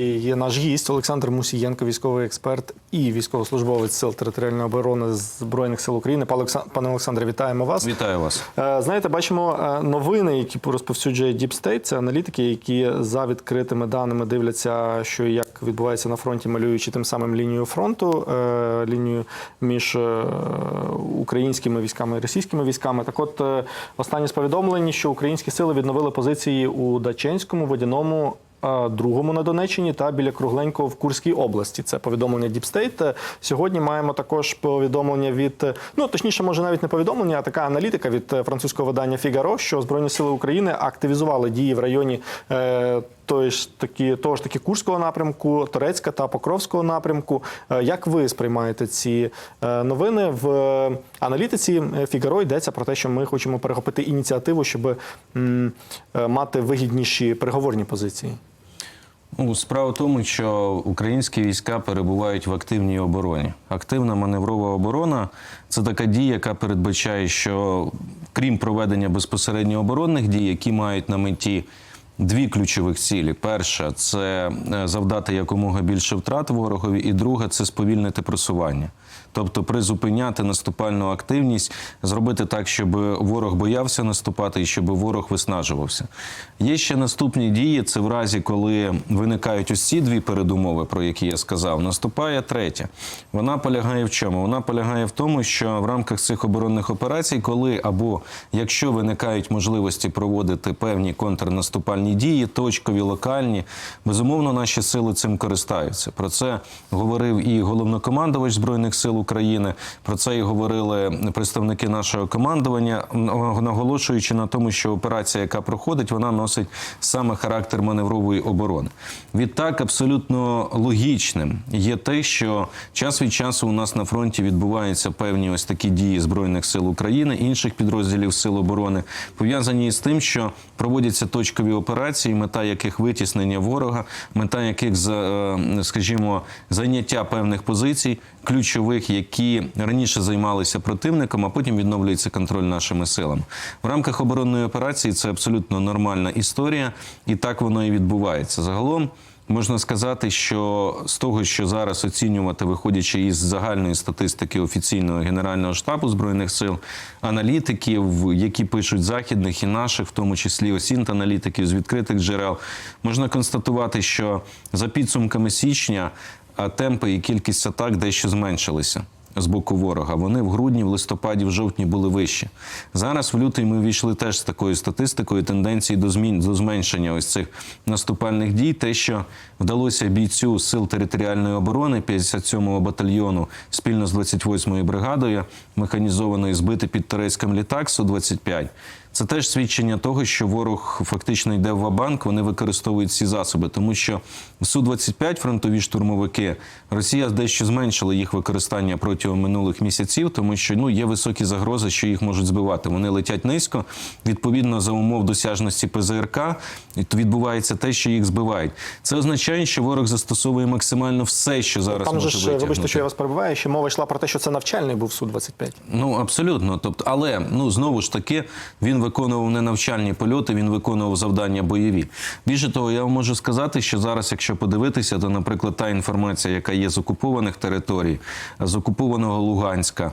Є наш гість Олександр Мусієнко, військовий експерт і військовослужбовець сил територіальної оборони збройних сил України. Пане Олександре, вітаємо вас. Вітаю вас. Е, Знаєте, бачимо е, новини, які розповсюджує Deep State. Це аналітики, які за відкритими даними дивляться, що і як відбувається на фронті, малюючи тим самим лінію фронту, е, лінію між українськими військами і російськими військами. Так, от останні з повідомлень, що українські сили відновили позиції у Даченському, Водяному. Другому на Донеччині та біля Кругленького в Курській області. Це повідомлення. Е, Сьогодні маємо також повідомлення від е, ну точніше, може навіть не повідомлення, а така аналітика від е, французького видання Фігаро, що Збройні сили України активізували дії в районі е, тої ж таки того ж таки Курського напрямку, Торецька та Покровського напрямку. Е, Як ви сприймаєте ці новини в аналітиці Фігаро йдеться про те, що ми хочемо перехопити ініціативу, щоб мати вигідніші переговорні позиції. Ну, справа в тому, що українські війська перебувають в активній обороні. Активна маневрова оборона це така дія, яка передбачає, що крім проведення безпосередньо оборонних дій, які мають на меті дві ключових цілі: перша це е, завдати якомога більше втрат ворогові, і друга це сповільнити просування. Тобто призупиняти наступальну активність, зробити так, щоб ворог боявся наступати і щоб ворог виснажувався. Є ще наступні дії. Це в разі, коли виникають ці дві передумови, про які я сказав. Наступає третя. Вона полягає в чому? Вона полягає в тому, що в рамках цих оборонних операцій, коли або якщо виникають можливості проводити певні контрнаступальні дії, точкові, локальні, безумовно, наші сили цим користаються. Про це говорив і головнокомандувач збройних сил України. Про це і говорили представники нашого командування, наголошуючи на тому, що операція, яка проходить, вона носить саме характер маневрової оборони. Відтак, абсолютно логічним є те, що час від часу у нас на фронті відбуваються певні ось такі дії збройних сил України, інших підрозділів сил оборони, пов'язані із тим, що проводяться точкові операції, мета яких витіснення ворога, мета яких е, скажімо, зайняття певних позицій, ключових, які раніше займалися противником, а потім відновлюється контроль нашими силами. В рамках оборонної операції це абсолютно нормальна історія, і так воно і відбувається. Загалом. Можна сказати, що з того, що зараз оцінювати, виходячи із загальної статистики офіційного генерального штабу збройних сил, аналітиків, які пишуть західних і наших, в тому числі осінт аналітиків з відкритих джерел, можна констатувати, що за підсумками січня темпи і кількість атак дещо зменшилися. З боку ворога вони в грудні, в листопаді, в жовтні були вищі. Зараз в лютий ми війшли теж з такою статистикою тенденції до змін до зменшення ось цих наступальних дій. Те, що вдалося бійцю сил територіальної оборони 57-го батальйону спільно з 28-ю бригадою механізованої збити під турецьким літак Су-25. Це теж свідчення того, що ворог фактично йде в вабанк, вони використовують ці засоби, тому що в Су-25 фронтові штурмовики Росія дещо зменшила їх використання протягом минулих місяців, тому що ну є високі загрози, що їх можуть збивати. Вони летять низько. Відповідно, за умов досяжності ПЗРК відбувається те, що їх збивають. Це означає, що ворог застосовує максимально все, що зараз Там же може ж, витягнути. вибачте, що я вас перебиваю, ще мова йшла про те, що це навчальний був Су-25. Ну абсолютно. Тобто, але ну знову ж таки він виконував не навчальні польоти, він виконував завдання бойові. Більше того, я вам можу сказати, що зараз, якщо подивитися, то, наприклад, та інформація, яка є з окупованих територій, з окупованого Луганська,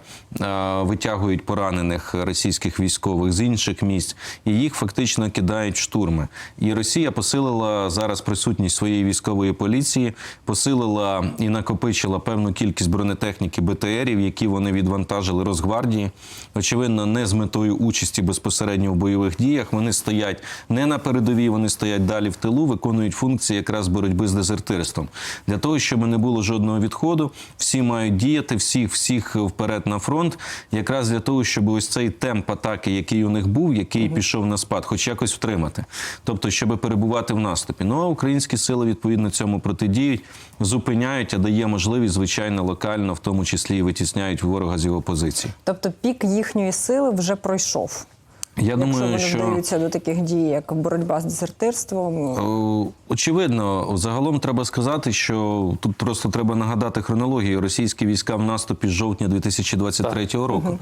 витягують поранених російських військових з інших місць, і їх фактично кидають штурми. І Росія посилила зараз присутність своєї військової поліції, посилила і накопичила певну кількість бронетехніки БТРів, які вони відвантажили Росгвардії. Очевидно, не з метою участі безпосередньо в бойових діях. Вони стоять не на передовій, вони стоять далі в тилу, виконують функції якраз боротьби з дезертирством. Для того, щоб не було жодного відходу, всі мають діяти, всіх, всіх вперед на фронт, якраз для того, щоб ось цей темп атаки, який у них був, який пішов на спад, хоч якось втримати. Тобто, щоб перебувати в наступі. Ну а українські сили відповідно цьому протидіють, зупиняють, а дає можливість, звичайно, локально, в тому числі і витісняють ворога з його позиції. Тобто пік їхньої сили вже пройшов. Я якщо думаю, вони що вдаються до таких дій, як боротьба з дезертирством. Очевидно, загалом треба сказати, що тут просто треба нагадати хронологію. Російські війська в наступі з жовтня 2023 року.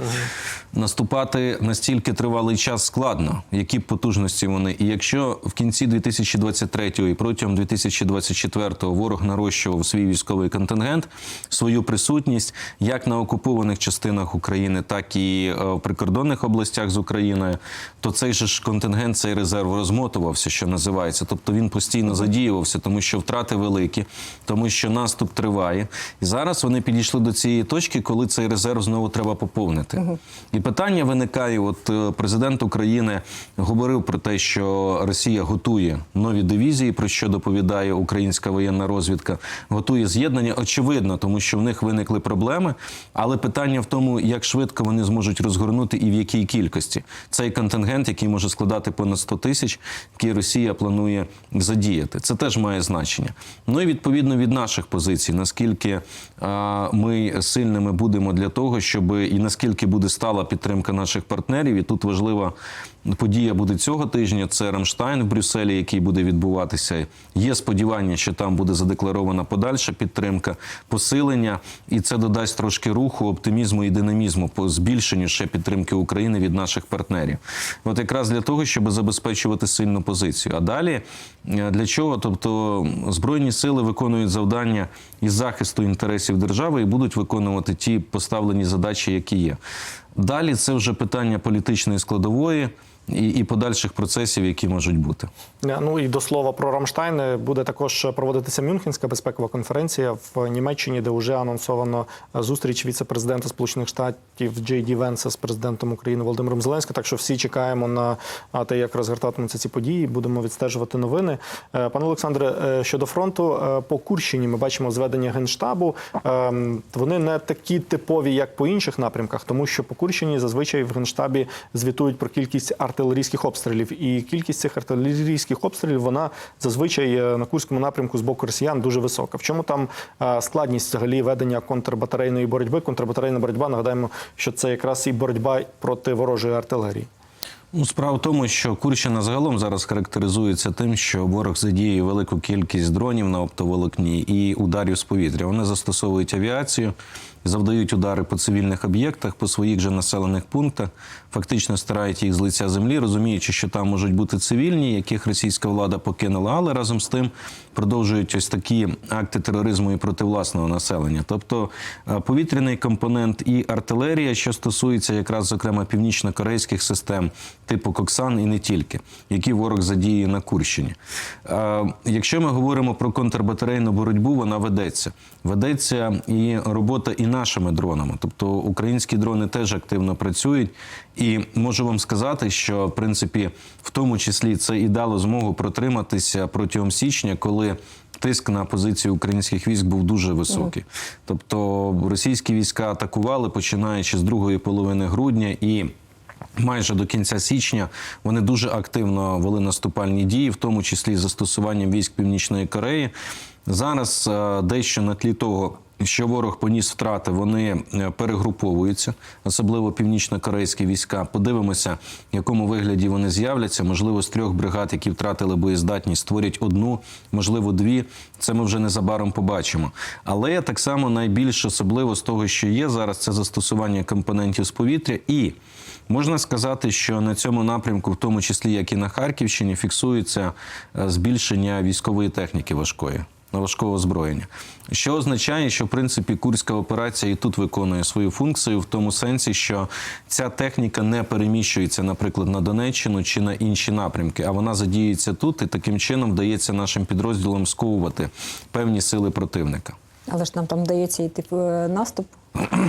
Наступати настільки тривалий час складно, які б потужності вони. І якщо в кінці 2023 і протягом 2024 ворог нарощував свій військовий контингент, свою присутність як на окупованих частинах України, так і е, в прикордонних областях з Україною, то цей же ж контингент, цей резерв розмотувався, що називається. Тобто він постійно задіювався, тому що втрати великі, тому що наступ триває. І зараз вони підійшли до цієї точки, коли цей резерв знову треба поповнити. І питання виникає: от е, президент України говорив про те, що Росія готує нові дивізії, про що доповідає українська воєнна розвідка, готує з'єднання. Очевидно, тому що в них виникли проблеми. Але питання в тому, як швидко вони зможуть розгорнути і в якій кількості цей контингент, який може складати понад 100 тисяч, який Росія планує задіяти. Це теж має значення. Ну і відповідно від наших позицій, наскільки а, ми сильними будемо для того, щоб і наскільки буде стала підтримка наших партнерів, і тут важлива подія буде цього тижня. Це Рамштайн в Брюсселі, який буде відбуватися. Є сподівання, що там буде задекларована подальша підтримка, посилення, і це додасть трошки руху, оптимізму і динамізму по збільшенню ще підтримки України від наших партнерів. От якраз для того, щоб забезпечувати сильну позицію. А далі е, для чого? Тобто збройні сили виконують завдання із захисту інтересів держави і будуть виконувати ті поставлені задачі, які є. Далі це вже питання політичної складової і, і подальших процесів, які можуть бути. Е, Ну і до слова про Рамштайн е, буде також проводитися Мюнхенська безпекова конференція в Німеччині, де вже анонсовано е, зустріч віце-президента Сполучених Штатів Джей Ді Венса з президентом України Володимиром Зеленським. Так що всі чекаємо на те, як розгортатимуться ці події. Будемо відстежувати новини. Е, Пане Олександре, е, щодо фронту е, по Курщині, ми бачимо зведення генштабу. Вони не такі типові, як по інших напрямках, тому що по Курщині зазвичай в генштабі звітують про кількість артилерійських обстрілів, і кількість цих артилерійських обстрілів вона зазвичай е, на курському напрямку з боку росіян дуже висока. В чому там е, складність взагалі ведення контрбатарейної боротьби? Контрбатарейна боротьба нагадаємо, що це якраз і боротьба проти ворожої артилерії. Ну, справа в тому, що Курщина загалом зараз характеризується тим, що ворог задіює велику кількість дронів на оптоволокні і ударів з повітря. Вони застосовують авіацію, завдають удари по цивільних об'єктах, по своїх же населених пунктах, фактично стирають їх з лиця землі, розуміючи, що там можуть бути цивільні, яких російська влада покинула, але разом з тим продовжують ось такі акти тероризму і проти власного населення. Тобто е, повітряний компонент і артилерія, що стосується якраз зокрема північно-корейських систем, типу Коксан і не тільки, які ворог задіює на Курщині. Е, Якщо ми говоримо про контрбатарейну боротьбу, вона ведеться. Ведеться і робота і нашими дронами. Тобто українські дрони теж активно працюють. І можу вам сказати, що в принципі в тому числі це і дало змогу протриматися протягом січня, коли. Тиск на позицію українських військ був дуже високий. Тобто російські війська атакували починаючи з другої половини грудня і. Майже до кінця січня вони дуже активно вели наступальні дії, в тому числі з застосуванням військ Північної Кореї. Зараз е, дещо на тлі того, що ворог поніс втрати, вони е, перегруповуються, особливо північно-корейські війська. Подивимося, в якому вигляді вони з'являться. Можливо, з трьох бригад, які втратили боєздатність, створять одну, можливо, дві. Це ми вже незабаром побачимо. Але так само найбільш особливо з того, що є зараз, це застосування компонентів з повітря і. Можна сказати, що на цьому напрямку, в тому числі як і на Харківщині, фіксується е, збільшення військової техніки важкої. Важкого озброєння, що означає, що в принципі курська операція і тут виконує свою функцію в тому сенсі, що ця техніка не переміщується, наприклад, на Донеччину чи на інші напрямки, а вона задіється тут, і таким чином вдається нашим підрозділам сковувати певні сили противника. Але ж нам там вдається йти в е, наступ.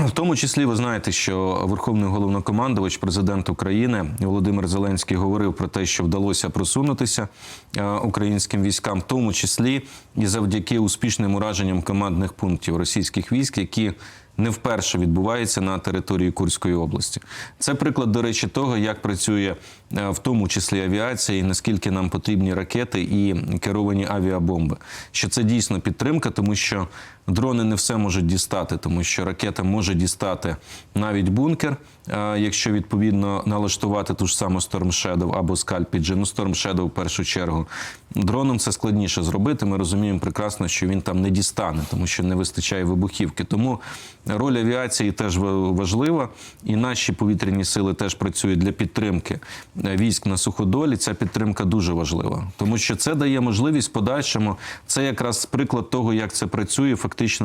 В тому числі ви знаєте, що Верховний головнокомандувач, президент України Володимир Зеленський говорив про те, що вдалося просунутися е, українським військам, в тому числі і завдяки успішним ураженням командних пунктів російських військ, які не вперше відбувається на території Курської області. Це приклад, до речі, того, як працює е, в тому числі авіація, і наскільки нам потрібні ракети і керовані авіабомби. Що це дійсно підтримка, тому що дрони не все можуть дістати, тому що ракета може дістати навіть бункер, е, якщо відповідно налаштувати ту ж саму Storm Shadow або Scalp Ну, Storm Shadow в першу чергу. Дроном це складніше зробити. Ми розуміємо прекрасно, що він там не дістане, тому що не вистачає вибухівки. Тому роль авіації теж важлива, і наші повітряні сили теж працюють для підтримки е, військ на суходолі. Ця підтримка дуже важлива, тому що це дає можливість подальшому. Це якраз приклад того, як це працює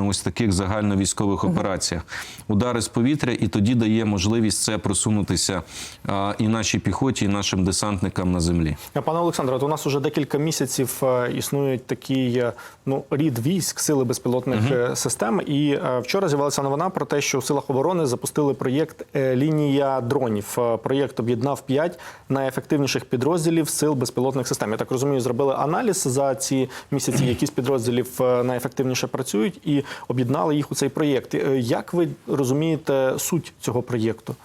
ось таких загальновійськових операціях. Удари з повітря, і тоді дає можливість це просунутися і нашій піхоті, і нашим десантникам на землі. Пане Олександре, от у нас уже декілька місяців е, існують такий е, ну рід військ сили безпілотних е, систем. І вчора з'явилася новина про те, що у силах оборони запустили проєкт Лінія дронів. Проєкт об'єднав п'ять найефективніших підрозділів сил безпілотних систем. Я так розумію, зробили аналіз за ці місяці, які з підрозділів найефективніше працюють, і об'єднали їх у цей проєкт. Е, Як ви розумієте суть цього проєкту?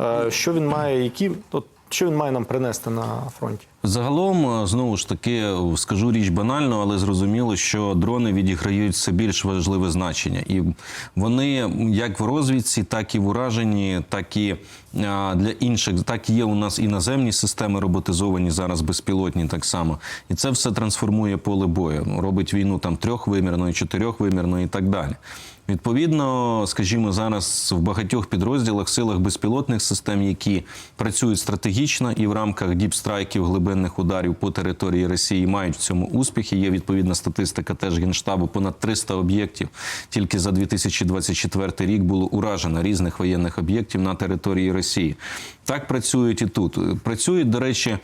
Е, Що він має, які от, що він має нам принести на фронті? Загалом, е, знову ж таки, е, скажу річ банально, але зрозуміло, що дрони відіграють все більш важливе значення, і вони як в розвідці, так і в ураженні, так і для інших, так і є у нас і наземні системи роботизовані зараз безпілотні, так само, і це все трансформує поле бою, робить війну там трьохвимірною, чотирьохвимірною і так далі. Відповідно, скажімо, зараз в багатьох підрозділах, силах безпілотних систем, які працюють стратегічно і в рамках діпстрайків, глибинних ударів по території Росії, мають в цьому успіхи. Є відповідна статистика теж генштабу. Понад 300 об'єктів тільки за 2024 рік було уражено різних воєнних об'єктів на території Росії. Так працюють і тут. Працюють, до речі,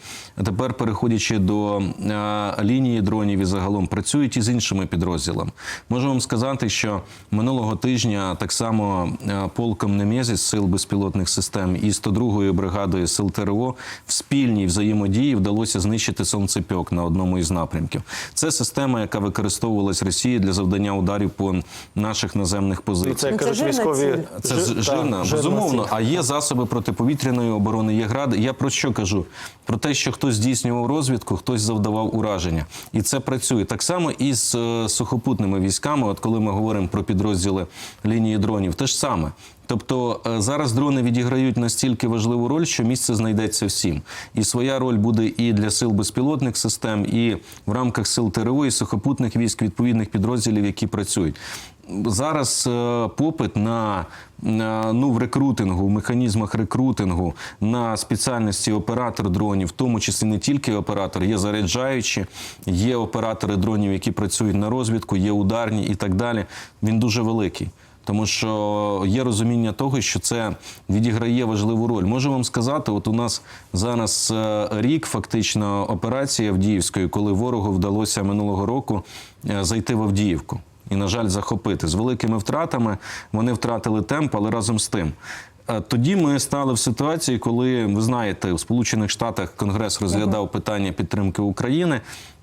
тепер переходячи до е, лінії дронів і загалом працюють і з іншими підрозділами. Можу вам сказати, що минулого тижня так само е, полком Немезіс сил безпілотних систем і 102-ю бригадою сил ТРО в спільній взаємодії вдалося знищити сонцепьок на одному із напрямків. Це система, яка використовувалась Росією для завдання ударів по наших наземних позиціях. Це Ну, це кажуть військові. Це жирна безумовно. А є засоби протиповітряної оборони, є гради. Я про що кажу? Про те, що хтось здійснював розвідку, хтось завдавав ураження, і це працює так само і з е, сухопутними військами. От коли ми говоримо про підрозділи лінії дронів, те ж саме. Тобто е, зараз дрони відіграють настільки важливу роль, що місце знайдеться всім. І своя роль буде і для сил безпілотних систем, і в рамках сил ТРО, і сухопутних військ відповідних підрозділів, які працюють. Зараз е, попит на, ну в рекрутингу, в механізмах рекрутингу на спеціальності оператор дронів, в тому числі не тільки оператор, є заряджаючі, є оператори дронів, які працюють на розвідку, є ударні і так далі. Він дуже великий. Тому що є розуміння того, що це відіграє важливу роль. Можу вам сказати, от у нас зараз е, рік фактично операції Авдіївської, коли ворогу вдалося минулого року е, зайти в Авдіївку і, на жаль, захопити з великими втратами. Вони втратили темп, але разом з тим. е, Тоді ми стали в ситуації, коли ви знаєте, в Сполучених Штатах Конгрес розглядав питання підтримки України,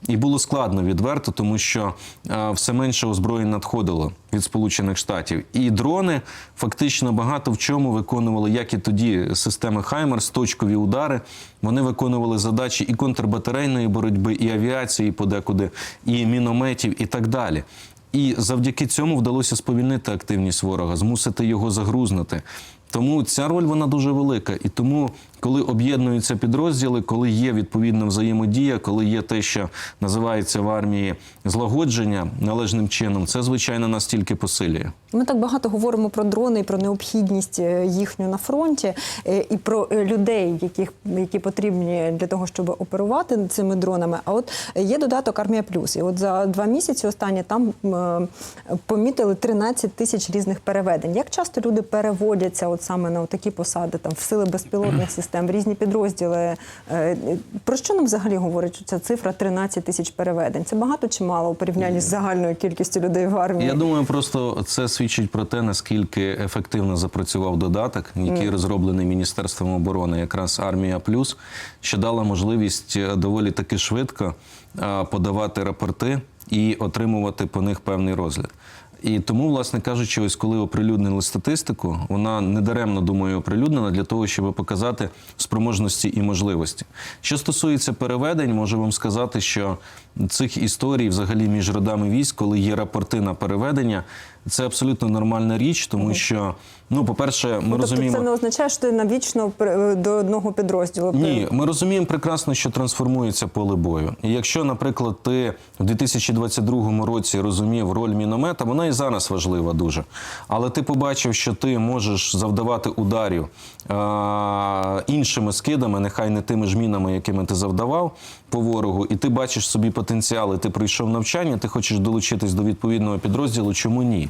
і було складно відверто, тому що е, все менше озброєнь надходило від Сполучених Штатів. І дрони фактично багато в чому виконували, як і тоді системи Хаймерс, точкові удари. Вони виконували задачі і контрбатарейної боротьби, і авіації подекуди, і мінометів, і так далі. І завдяки цьому вдалося сповільнити активність ворога, змусити його загрузнути. Тому ця роль вона дуже велика. І тому, коли об'єднуються підрозділи, коли є відповідна взаємодія, коли є те, що називається в армії злагодження належним чином, це звичайно нас тільки посилює. Ми так багато говоримо про дрони і про необхідність е, їхню на фронті, е, і про е, людей, яких які потрібні для того, щоб оперувати цими дронами. А от є додаток Армія Плюс. І от за два місяці останні там помітили 13 тисяч різних переведень. Як часто люди переводяться, от саме на такі посади, там в сили безпілотних систем, в різні підрозділи? Е, Про що нам взагалі говорить ця цифра 13 тисяч переведень? Це багато чи мало у порівнянні з загальною кількістю людей в армії? Я думаю, просто це свідчить про те, наскільки ефективно запрацював додаток, який розроблений Міністерством оборони, якраз армія плюс, що дала можливість е, доволі таки швидко е, подавати рапорти і отримувати по них певний розгляд. І тому, власне кажучи, ось коли оприлюднили статистику, вона недаремно думаю оприлюднена для того, щоб показати спроможності і можливості. Що стосується переведень, можу вам сказати, що цих історій, взагалі, між родами військ, коли є рапорти на переведення, це абсолютно нормальна річ, тому що, ну, по-перше, ми тобто розуміємо. це не означає, що ти навічно при- до одного підрозділу. Ні, ми розуміємо прекрасно, що трансформується поле бою. І якщо, наприклад, ти в 2022 році розумів роль міномета, вона і зараз важлива дуже. Але ти побачив, що ти можеш завдавати ударів е- іншими скидами, нехай не тими ж мінами, якими ти завдавав по ворогу, і ти бачиш собі потенціал, і ти прийшов навчання, ти хочеш долучитись до відповідного підрозділу, чому ні?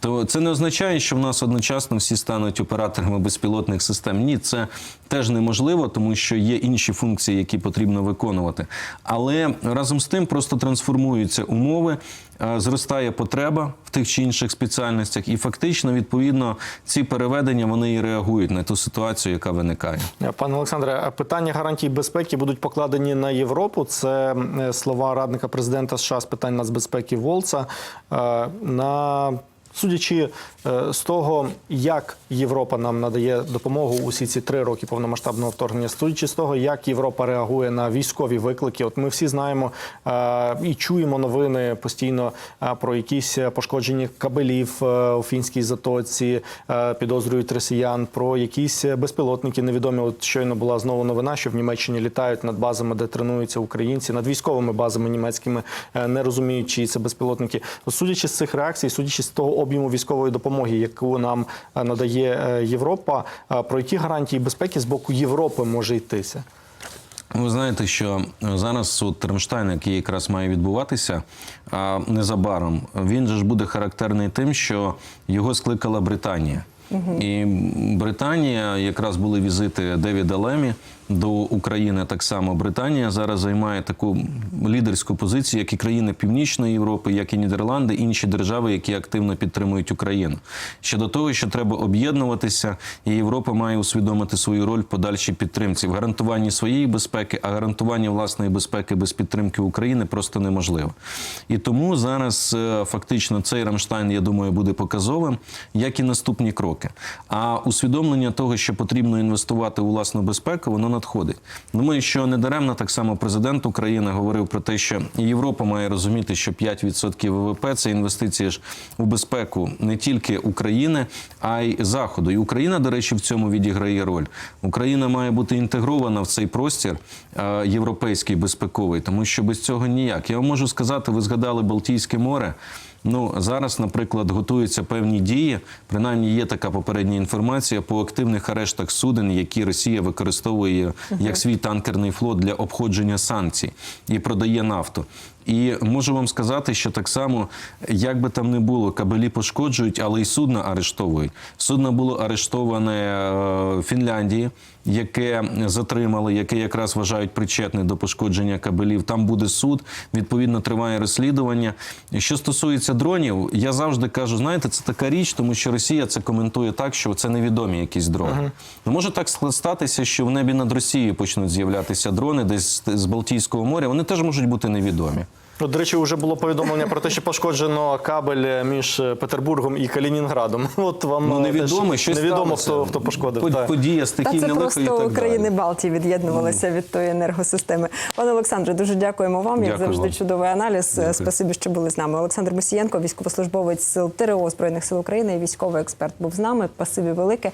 То це не означає, що в нас одночасно всі стануть операторами безпілотних систем. Ні, це теж неможливо, тому що є інші функції, які потрібно виконувати. Але разом з тим просто трансформуються умови, е, зростає потреба в тих чи інших спеціальностях, і фактично, відповідно, ці переведення вони і реагують на ту ситуацію, яка виникає. Пане Олександре, питання гарантій безпеки будуть покладені на Європу. Це е, слова радника президента США з питань нацбезпеки Волца. Е, На Судячи е, з того, як Європа нам надає допомогу усі ці три роки повномасштабного вторгнення, судячи з того, як Європа реагує на військові виклики, от ми всі знаємо е, і чуємо новини постійно е, про якісь пошкодження кабелів у фінській затоці, підозрюють росіян, про якісь безпілотники невідомі. От щойно була знову новина, що в Німеччині літають над базами, де тренуються українці, над військовими базами німецькими, не розуміють, чиї це безпілотники. От Судячи з цих реакцій, судячи з того об'єму військової допомоги, яку нам е, надає е, Європа, е, про які гарантії безпеки з боку Європи може йтися? Ви знаєте, що зараз от Рамштайн, який якраз має відбуватися а, незабаром, він же ж буде характерний тим, що його скликала Британія. І Британія, якраз були візити Девіда Лемі до України. Так само Британія зараз займає таку лідерську позицію, як і країни Північної Європи, як і Нідерланди, інші держави, які активно підтримують Україну. Щодо того, що треба об'єднуватися, і Європа має усвідомити свою роль в подальшій підтримці в гарантуванні своєї безпеки, а гарантування власної безпеки без підтримки України просто неможливо. І тому зараз е, фактично цей Рамштайн, я думаю, буде показовим, як і наступні кроки. А усвідомлення того, що потрібно інвестувати у власну безпеку, воно надходить. Думаю, що недаремно так само президент України говорив про те, що Європа має розуміти, що 5% ВВП це інвестиції ж у безпеку не тільки України, а й Заходу. І Україна, до речі, в цьому відіграє роль. Україна має бути інтегрована в цей простір європейський безпековий, тому що без цього ніяк. Я вам можу сказати, ви згадали Балтійське море. Ну зараз, наприклад, готуються певні дії. Принаймні є така попередня інформація по активних арештах суден, які Росія використовує як свій танкерний флот для обходження санкцій і продає нафту. І можу вам сказати, що так само, як би там не було, кабелі пошкоджують, але й судна арештовують. Судно було арештоване е, в Фінляндії, яке затримали, яке якраз вважають причетне до пошкодження кабелів. Там буде суд, відповідно триває розслідування. Що стосується дронів, я завжди кажу: знаєте, це така річ, тому що Росія це коментує так, що це невідомі якісь дрони. Ну, може так статися, що в небі над Росією почнуть з'являтися дрони десь з Балтійського моря. Вони теж можуть бути невідомі. Ну, до речі, вже було повідомлення про те, що пошкоджено кабель між Петербургом і Калінінградом. От вам Ну е, невідомо, теж невідомо, хто, хто пошкодив. Под-. Подія Та це лихо і просто так країни. Балтії від'єднувалися від тої енергосистеми. Пане Олександре, дуже дякуємо вам. Як завжди, вам. чудовий аналіз. Дякую. Спасибі, що були з нами. Олександр Мусієнко, військовослужбовець сил ТРО Збройних сил України і військовий експерт, був з нами. Спасибі велике.